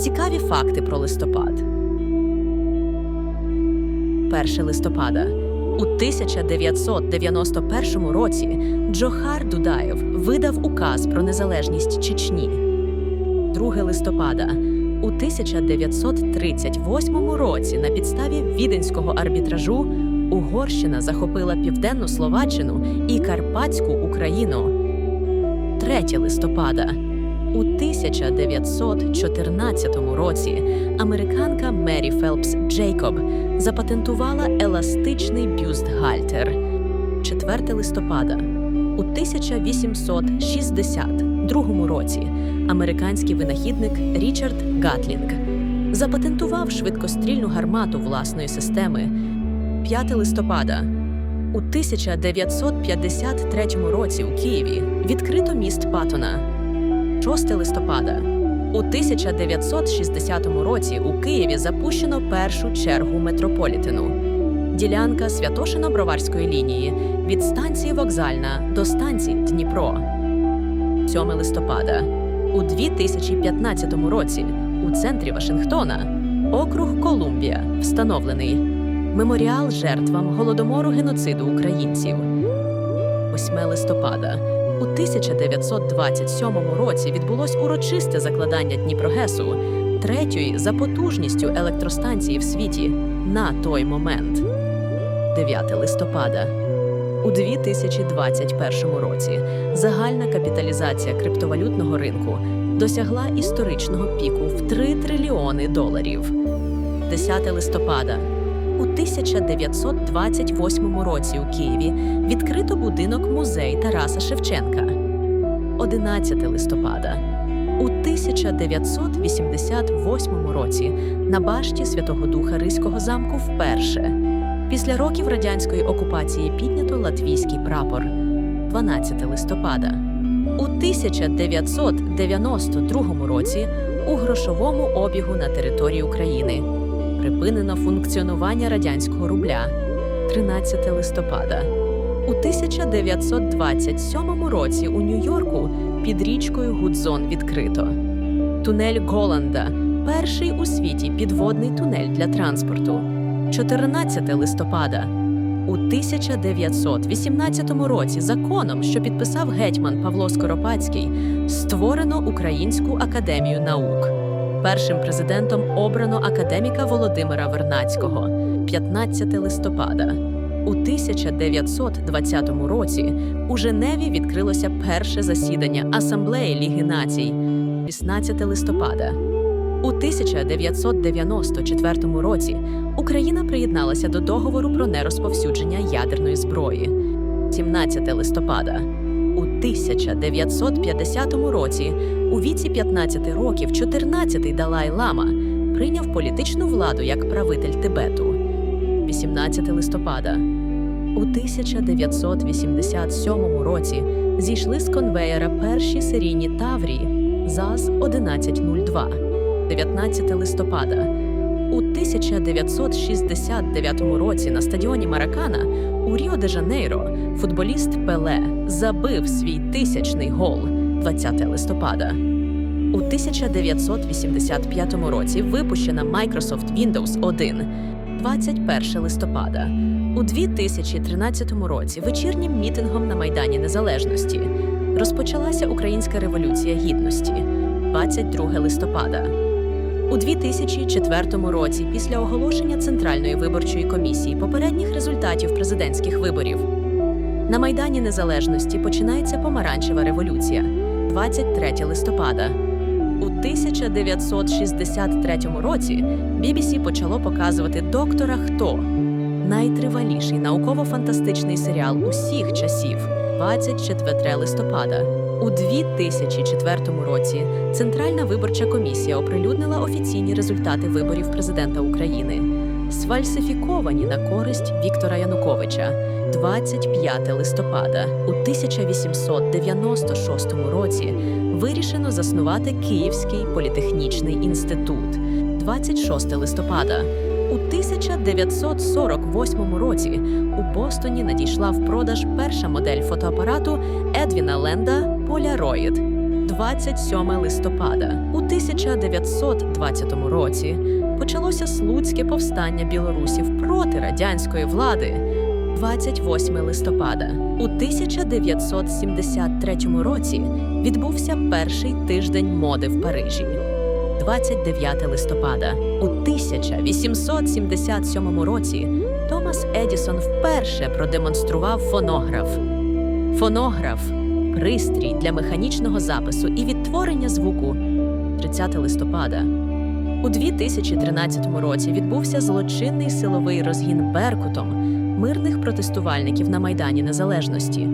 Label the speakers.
Speaker 1: Цікаві факти про листопад. 1 листопада. У 1991 році Джохар Дудаєв видав указ про незалежність Чечні. 2 листопада. У 1938 році на підставі віденського арбітражу Угорщина захопила Південну Словаччину і Карпатську Україну. 3 листопада. У 1914 році американка Мері Фелпс Джейкоб запатентувала еластичний бюстгальтер. 4 листопада. У 1862 році американський винахідник Річард Гатлінг запатентував швидкострільну гармату власної системи. 5 листопада. У 1953 році у Києві відкрито міст Патона. 6 листопада. У 1960 році у Києві запущено першу чергу метрополітену. Ділянка Святошино-Броварської лінії від станції Вокзальна до станції Дніпро. 7 листопада. У 2015 році у центрі Вашингтона округ Колумбія встановлений меморіал жертвам голодомору геноциду українців. 8 листопада. У 1927 році відбулось урочисте закладання Дніпрогесу, третьої за потужністю електростанції в світі на той момент. 9 листопада. У 2021 році загальна капіталізація криптовалютного ринку досягла історичного піку в 3 трильйони доларів. 10 листопада. У 1928 році у Києві відкрито будинок музей Тараса Шевченка. 11 листопада. У 1988 році на башті Святого Духа Ризького замку вперше. Після років радянської окупації піднято латвійський прапор. 12 листопада. У 1992 році у грошовому обігу на території України припинено функціонування радянського рубля 13 листопада. У 1927 році у Нью-Йорку під річкою Гудзон відкрито. Тунель Голланда перший у світі підводний тунель для транспорту. 14 листопада. У 1918 році законом, що підписав гетьман Павло Скоропадський, створено Українську академію наук. Першим президентом обрано академіка Володимира Вернацького 15 листопада. У 1920 році у Женеві відкрилося перше засідання Асамблеї Ліги націй 16 листопада. У 1994 році Україна приєдналася до договору про нерозповсюдження ядерної зброї 17 листопада. У 1950 році у віці 15 років 14-й Далай Лама прийняв політичну владу як правитель Тибету. 18 листопада. У 1987 році зійшли з конвеєра перші серійні Таврії ЗАЗ-1102. 19 листопада. У 1969 році на стадіоні Маракана у Ріо де Жанейро футболіст Пеле забив свій тисячний гол 20 листопада. У 1985 році випущена Microsoft Windows 1 21 листопада. У 2013 році вечірнім мітингом на Майдані Незалежності розпочалася Українська революція гідності 22 листопада. У 2004 році, після оголошення Центральної виборчої комісії попередніх результатів президентських виборів, на Майдані Незалежності починається помаранчева революція 23 листопада. У 1963 році BBC почало показувати доктора Хто найтриваліший науково-фантастичний серіал усіх часів 24 листопада. У 2004 році Центральна виборча комісія оприлюднила офіційні результати виборів президента України, сфальсифіковані на користь Віктора Януковича 25 листопада. У 1896 році вирішено заснувати Київський політехнічний інститут 26 листопада. У 1948 році у Бостоні надійшла в продаж перша модель фотоапарату Едвіна Ленда Polaroid. 27 листопада. У 1920 році почалося Слуцьке повстання білорусів проти радянської влади. 28 листопада у 1973 році відбувся перший тиждень моди в Парижі. 29 листопада у 1877 році Томас Едісон вперше продемонстрував фонограф. Фонограф пристрій для механічного запису і відтворення звуку 30 листопада. У 2013 році відбувся злочинний силовий розгін Беркутом мирних протестувальників на Майдані Незалежності.